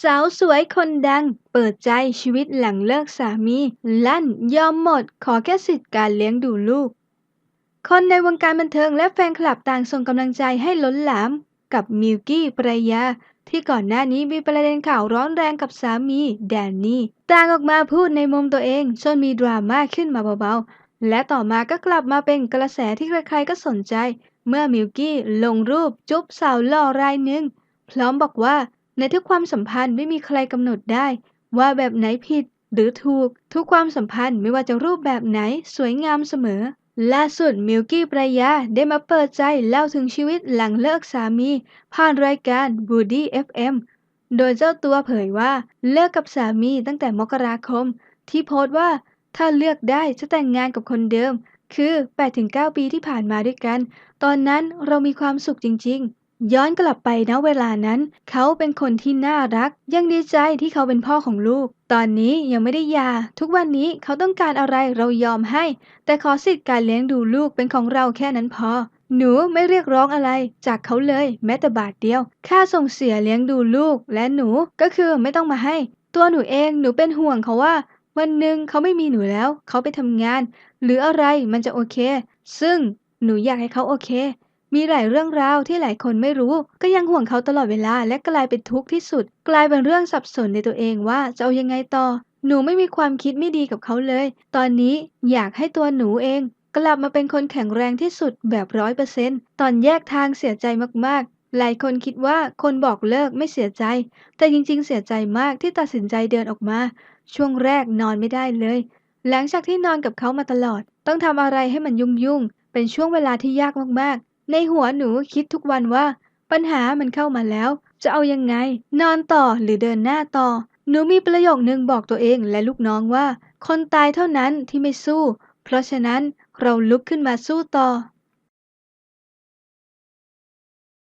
สาวสวยคนดัง เปิดใจชีวิตหลังเลิกสามี ลั่นยอมหมด ขอแค่สิทธิ์การเลี้ยงดูลูก คนในวงการบันเทิงและแฟนคลับต่างส่งกำลังใจให้ล้นหลาม กับมิวกี้ปรยา ที่ก่อนหน้านี้มีประเด็นข่าวร้อนแรงกับสามีแดนนี่ต่างออกมาพูดในมุมตัวเองจนมีดราม่าขึ้นมาเบาๆ และต่อมาก็กลับมาเป็นกระแสที่ใครๆก็สนใจ เมื่อมิวกี้ลงรูปจุ๊บสาวหล่อรายหนึ่งพร้อมบอกว่า ในทุกความสัมพันธ์ไม่มีใครกำหนดได้ ว่าแบบไหนผิดหรือถูก ทุกความสัมพันธ์ไม่ว่าจะรูปแบบไหนสวยงามเสมอ ล่าสุดมิวกี้ปรายาได้มาเปิดใจเล่าถึงชีวิตหลังเลิกสามี ผ่านรายการ Woody FM โดยเจ้าตัวเผยว่าเลิกกับสามีตั้งแต่มกราคม ที่โพสต์ว่าถ้าเลือกได้จะแต่งงานกับคนเดิม คือ 8-9 ปีที่ผ่านมาด้วยกัน ตอนนั้นเรามีความสุขจริง ๆ ย้อนกลับไปณเวลานั้น เขาเป็นคนที่น่ารัก ยังดีใจที่เขาเป็นพ่อของลูก ตอนนี้ยังไม่ได้ยา ทุกวันนี้เขาต้องการอะไรเรายอมให้ แต่ขอสิทธิ์การเลี้ยงดูลูกเป็นของเราแค่นั้นพอ หนูไม่เรียกร้องอะไร จากเขาเลยแม้แต่บาทเดียว ค่าส่งเสียเลี้ยงดูลูกและหนูก็คือไม่ต้องมาให้ ตัวหนูเองหนูเป็นห่วงเขาว่า วันหนึ่งเขาไม่มีหนูแล้ว เขาไปทำงาน หรืออะไรมันจะโอเค ซึ่งหนูอยากให้เขาโอเค มีหลายเรื่องราวที่หลายคนไม่รู้ ก็ยังห่วงเขาตลอดเวลาและกลายเป็นทุกข์ที่สุด กลายเป็นเรื่องสับสนในตัวเองว่าจะเอายังไงต่อ หนูไม่มีความคิดไม่ดีกับเขาเลย ตอนนี้อยากให้ตัวหนูเอง กลับมาเป็นคนแข็งแรงที่สุดแบบร้อยเปอร์เซ็นต์ตอนแยกทางเสียใจมากๆ หลายคนคิดว่าคนบอกเลิกไม่เสียใจ แต่จริงๆ เสียใจมากที่ตัดสินใจเดินออกมา ช่วงแรกนอนไม่ได้เลย หลังจากที่นอนกับเขามาตลอด ต้องทำอะไรให้มันยุ่งๆเป็นช่วงเวลาที่ยากมากๆ ในหัวหนูคิดทุกวันว่า ปัญหามันเข้ามาแล้ว จะเอายังไง นอนต่อหรือเดินหน้าต่อ หนูมีประโยคนึงบอกตัวเองและลูกน้องว่า คนตายเท่านั้นที่ไม่สู้ เพราะฉะนั้นเราลุกขึ้นมาสู้ต่อ